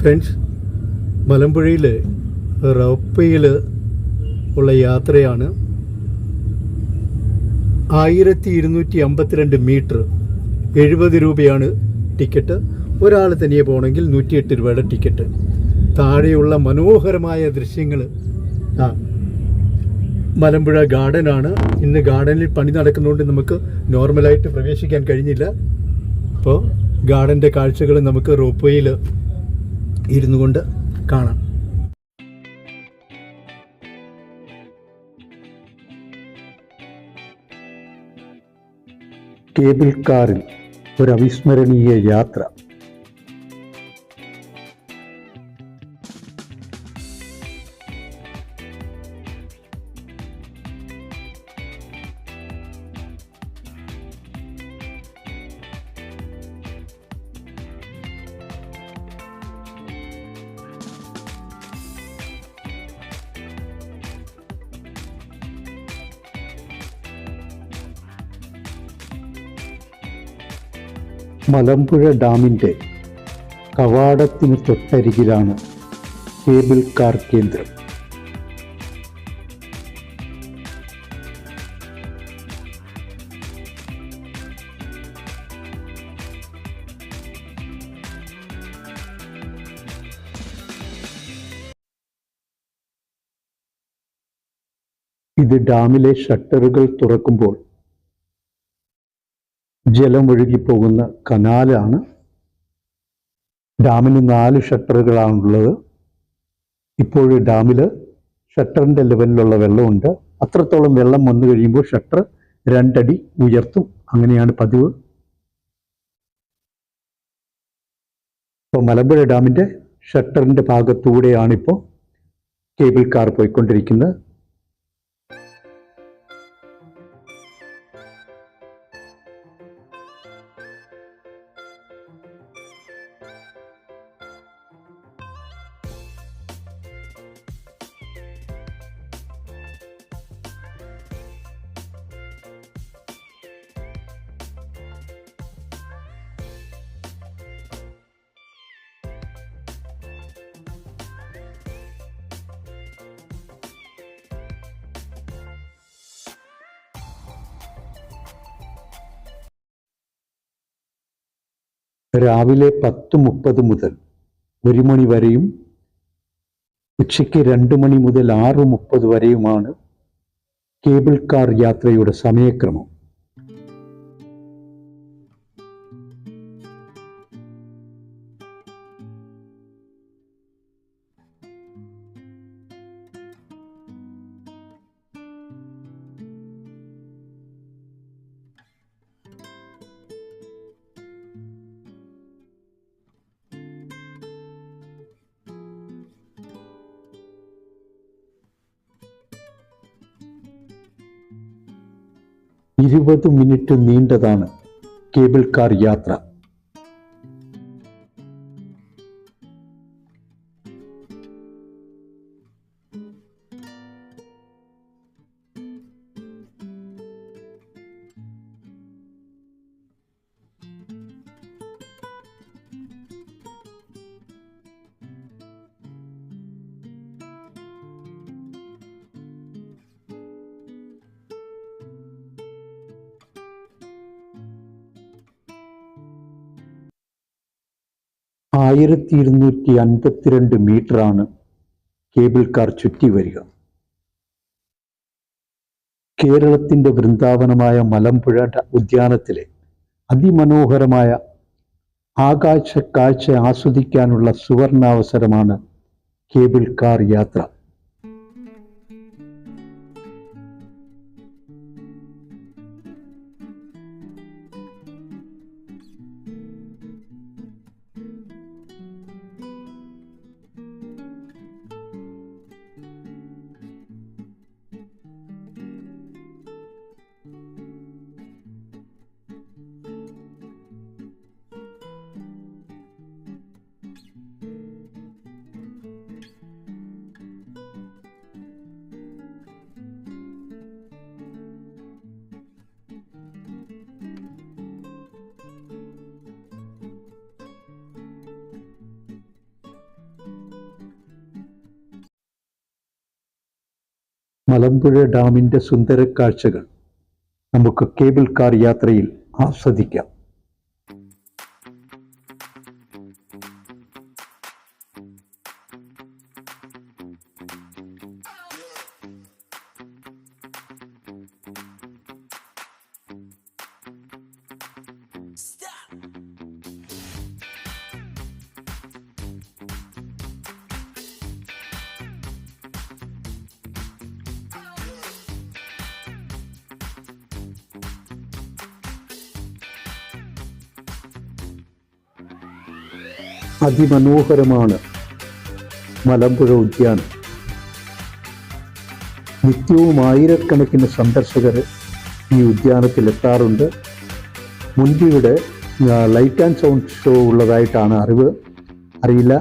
Friends മലമ്പുഴയിൽ റപ്പയിൽ ഉള്ള യാത്രയാണ് ആയിരത്തി ഇരുന്നൂറ്റി അമ്പത്തിരണ്ട് മീറ്റർ എഴുപത് രൂപയാണ് ടിക്കറ്റ്. ഒരാൾ തനിയെ പോകണമെങ്കിൽ നൂറ്റിയെട്ട് രൂപയുടെ ടിക്കറ്റ്. താഴെയുള്ള മനോഹരമായ ദൃശ്യങ്ങൾ ആ മലമ്പുഴ ഗാർഡനാണ് ഇന്ന് ഗാർഡനിൽ പണി നടക്കുന്നതുകൊണ്ട് നമുക്ക് നോർമലായിട്ട് പ്രവേശിക്കാൻ കഴിഞ്ഞില്ല. അപ്പോൾ ഗാർഡന്റെ കാഴ്ചകൾ നമുക്ക് റോപ്വേയിൽ ഇരുന്നു കൊണ്ട് കാണാം. കേബിൾ കാറിൽ ഒരു അവിസ്മരണീയ യാത്ര. മലമ്പുഴ ഡാമിന്റെ കവാടത്തിന് തൊട്ടരികിലാണ് കേബിൾ കാർ കേന്ദ്രം. ഇത് ഡാമിലെ ഷട്ടറുകൾ തുറക്കുമ്പോൾ ജലമൊഴുകിപ്പോകുന്ന കനാലാണ്. ഡാമിന് നാല് ഷട്ടറുകളാണുള്ളത്. ഇപ്പോൾ ഡാമിൽ ഷട്ടറിന്റെ ലെവലിലുള്ള വെള്ളമുണ്ട്. അത്രത്തോളം വെള്ളം വന്നു കഴിയുമ്പോൾ ഷട്ടർ രണ്ടടി ഉയർത്തും. അങ്ങനെയാണ് പതിവ്. ഇപ്പോൾ മലമ്പുഴ ഡാമിന്റെ ഷട്ടറിന്റെ ഭാഗത്തൂടെയാണിപ്പോൾ കേബിൾ കാർ പോയിക്കൊണ്ടിരിക്കുന്നത്. രാവിലെ പത്ത് മുപ്പത് മുതൽ ഒരു മണി വരെയും ഉച്ചയ്ക്ക് രണ്ട് മണി മുതൽ ആറ് മുപ്പത് വരെയുമാണ് കേബിൾ കാർ യാത്രയുടെ സമയക്രമം. ഇരുപത് മിനിറ്റ് നീണ്ടതാണ് കേബിൾ കാർ യാത്ര. ആയിരത്തി ഇരുന്നൂറ്റി അൻപത്തിരണ്ട് മീറ്ററാണ് കേബിൾ കാർ ചുറ്റി വരിക. കേരളത്തിന്റെ വൃന്ദാവനമായ മലമ്പുഴ ഉദ്യാനത്തിലെ അതിമനോഹരമായ ആകാശ കാഴ്ച ആസ്വദിക്കാനുള്ള സുവർണാവസരമാണ് കേബിൾ കാർ യാത്ര. മലമ്പുഴ ഡാമിന്റെ സുന്ദര കാഴ്ചകൾ നമുക്ക് കേബിൾ കാർ യാത്രയിൽ ആസ്വദിക്കാം. അതിമനോഹരമാണ് മലമ്പുഴ ഉദ്യാനം. നിത്യവും ആയിരക്കണക്കിന് സന്ദർശകർ ഈ ഉദ്യാനത്തിൽ എത്താറുണ്ട്. മുൻപിവിടെ ലൈറ്റ് ആൻഡ് സൗണ്ട് ഷോ ഉള്ളതായിട്ടാണ് അറിവ്. അറിയില്ല.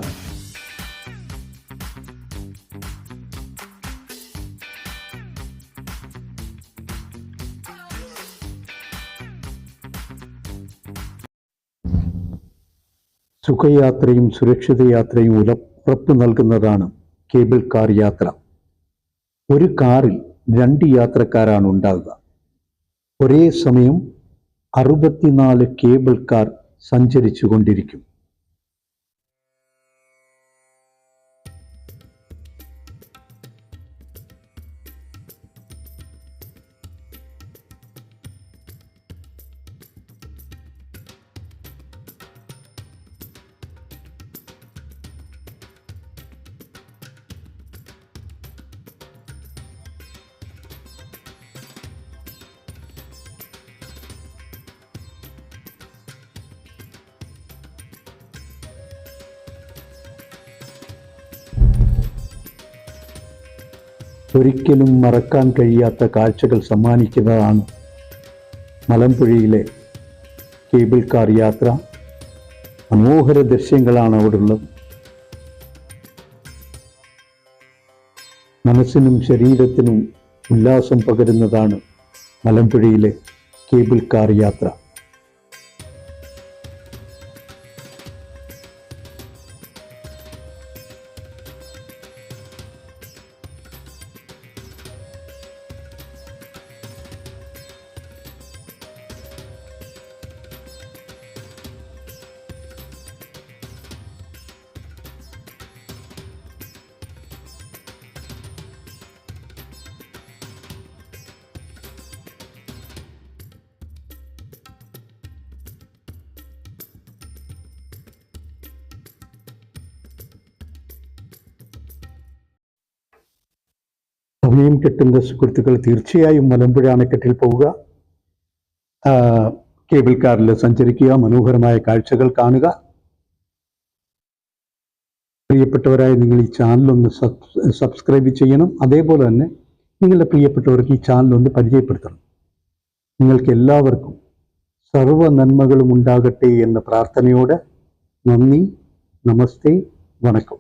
സുഖയാത്രയും സുരക്ഷിത യാത്രയും ഉറപ്പു നൽകുന്നതാണ് കേബിൾ കാർ യാത്ര. ഒരു കാറിൽ രണ്ട് യാത്രക്കാരാണ് ഉണ്ടാകുക ഒരേ സമയം അറുപത്തിനാല് കേബിൾ കാർ സഞ്ചരിച്ചു കൊണ്ടിരിക്കും ഒരിക്കലും മറക്കാൻ കഴിയാത്ത കാഴ്ചകൾ സമ്മാനിക്കുന്നതാണ് മലമ്പുഴയിലെ കേബിൾ കാർ യാത്ര. മനോഹര ദൃശ്യങ്ങളാണ് അവിടെ ഉള്ളത് മനസ്സിനും ശരീരത്തിനും ഉല്ലാസം പകരുന്നതാണ് മലമ്പുഴയിലെ കേബിൾ കാർ യാത്ര. സമയം കിട്ടുന്ന സുഹൃത്തുക്കൾ തീർച്ചയായും മലമ്പുഴ അണക്കെട്ടിൽ പോവുക. കേബിൾ കാറിൽ സഞ്ചരിക്കുക മനോഹരമായ കാഴ്ചകൾ കാണുക. പ്രിയപ്പെട്ടവരായ നിങ്ങൾ ഈ ചാനൽ ഒന്ന് സബ്സ്ക്രൈബ് ചെയ്യണം. അതേപോലെ തന്നെ നിങ്ങളുടെ പ്രിയപ്പെട്ടവർക്ക് ഈ ചാനലൊന്ന് പരിചയപ്പെടുത്തണം. നിങ്ങൾക്ക് എല്ലാവർക്കും സർവ നന്മകളും ഉണ്ടാകട്ടെ എന്ന പ്രാർത്ഥനയോടെ നന്ദി നമസ്തേ വണക്കം.